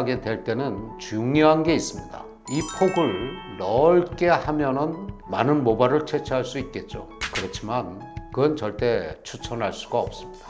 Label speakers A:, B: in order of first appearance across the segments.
A: 하게 될 때는 중요한 게 있습니다. 이 폭을 넓게 하면은 많은 모발을 채취할 수 있겠죠. 그렇지만 그건 절대 추천할 수가 없습니다.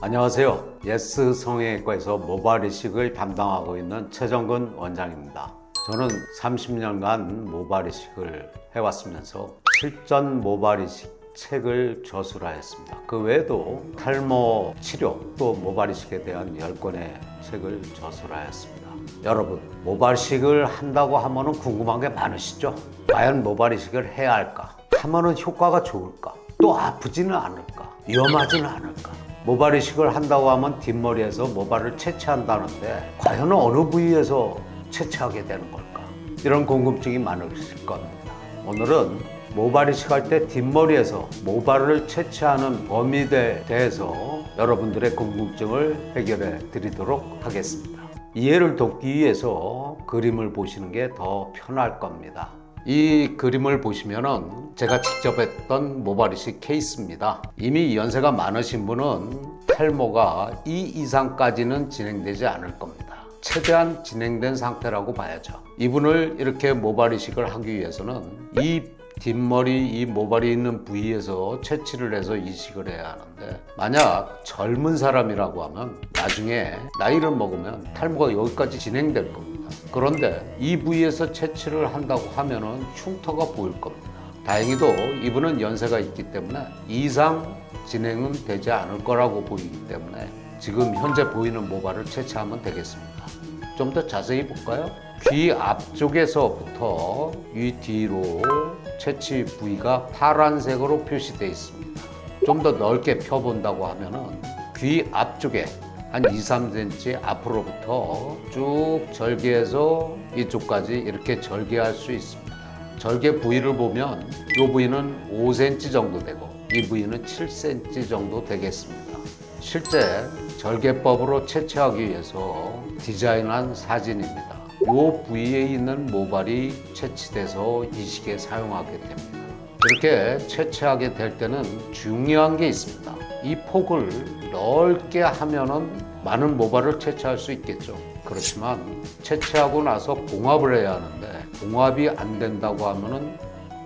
A: 안녕하세요. 예스 성형외과에서 모발 이식을 담당하고 있는 최정근 원장입니다. 저는 30년간 모발 이식을 해왔으면서 실전 모발 이식 책을 저술하였습니다. 그 외에도 탈모 치료 또 모발 이식에 대한 10권의 책을 저술하였습니다. 여러분, 모발 이식을 한다고 하면은 궁금한 게 많으시죠? 과연 모발 이식을 해야 할까? 하면은 효과가 좋을까? 또 아프지는 않을까? 위험하지는 않을까? 모발 이식을 한다고 하면 뒷머리에서 모발을 채취한다는데 과연 어느 부위에서 채취하게 되는 걸까? 이런 궁금증이 많으실 겁니다. 오늘은 모발 이식 할 때 뒷머리에서 모발을 채취하는 범위에 대해서 여러분들의 궁금증을 해결해 드리도록 하겠습니다. 이해를 돕기 위해서 그림을 보시는 게 더 편할 겁니다. 이 그림을 보시면은 제가 직접 했던 모발 이식 케이스입니다. 이미 연세가 많으신 분은 탈모가 2 이상까지는 진행되지 않을 겁니다. 최대한 진행된 상태라고 봐야죠. 이분을 이렇게 모발 이식을 하기 위해서는 이 뒷머리 이 모발이 있는 부위에서 채취를 해서 이식을 해야 하는데 만약 젊은 사람이라고 하면 나중에 나이를 먹으면 탈모가 여기까지 진행될 겁니다. 그런데 이 부위에서 채취를 한다고 하면은 흉터가 보일 겁니다. 다행히도 이분은 연세가 있기 때문에 이상 진행은 되지 않을 거라고 보이기 때문에 지금 현재 보이는 모발을 채취하면 되겠습니다. 좀 더 자세히 볼까요? 귀 앞쪽에서부터 이 뒤로 채취 부위가 파란색으로 표시되어 있습니다. 좀 더 넓게 펴본다고 하면은 귀 앞쪽에 한 2, 3cm 앞으로부터 쭉 절개해서 이쪽까지 이렇게 절개할 수 있습니다. 절개 부위를 보면 이 부위는 5cm 정도 되고 이 부위는 7cm 정도 되겠습니다. 실제 절개법으로 채취하기 위해서 디자인한 사진입니다. 이 부위에 있는 모발이 채취돼서 이식에 사용하게 됩니다. 이렇게 채취하게 될 때는 중요한 게 있습니다. 이 폭을 넓게 하면은 많은 모발을 채취할 수 있겠죠. 그렇지만 채취하고 나서 봉합을 해야 하는데 봉합이 안 된다고 하면은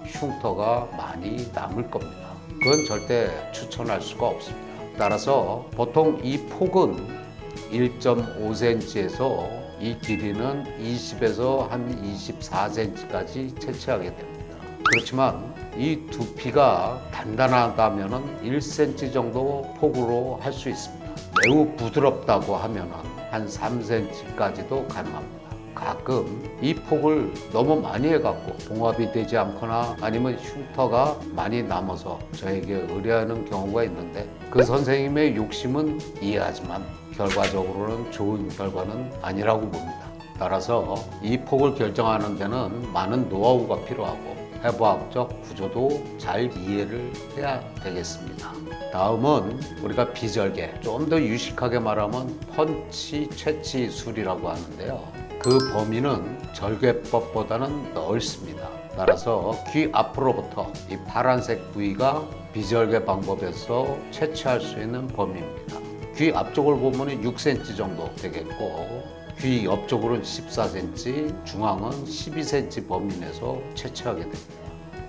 A: 흉터가 많이 남을 겁니다. 그건 절대 추천할 수가 없습니다. 따라서 보통 이 폭은 1.5cm에서 이 길이는 20에서 한 24cm까지 채취하게 됩니다. 그렇지만 이 두피가 단단하다면 1cm 정도 폭으로 할 수 있습니다. 매우 부드럽다고 하면 한 3cm까지도 가능합니다. 가끔 이 폭을 너무 많이 해갖고 봉합이 되지 않거나 아니면 흉터가 많이 남아서 저에게 의뢰하는 경우가 있는데 그 선생님의 욕심은 이해하지만 결과적으로는 좋은 결과는 아니라고 봅니다. 따라서 이 폭을 결정하는 데는 많은 노하우가 필요하고 해부학적 구조도 잘 이해를 해야 되겠습니다. 다음은 우리가 비절개, 좀 더 유식하게 말하면 펀치 채취술이라고 하는데요. 그 범위는 절개법보다는 넓습니다. 따라서 귀 앞으로부터 이 파란색 부위가 비절개 방법에서 채취할 수 있는 범위입니다. 귀 앞쪽을 보면 6cm 정도 되겠고 귀 옆쪽으로는 14cm, 중앙은 12cm 범위 내에서 채취하게 됩니다.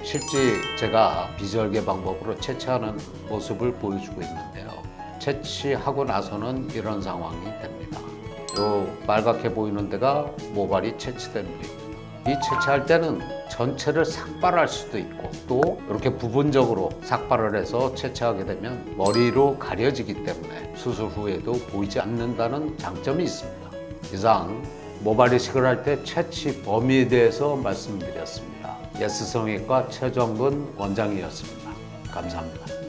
A: 실제 제가 비절개 방법으로 채취하는 모습을 보여주고 있는데요. 채취하고 나서는 이런 상황이 됩니다. 요 빨갛게 보이는 데가 모발이 채취된 부위입니다. 이 채취할 때는 전체를 삭발할 수도 있고 또 이렇게 부분적으로 삭발을 해서 채취하게 되면 머리로 가려지기 때문에 수술 후에도 보이지 않는다는 장점이 있습니다. 이상 모발 이식을 할 때 채취 범위에 대해서 말씀드렸습니다. 예스 성형외과 최정근 원장이었습니다. 감사합니다.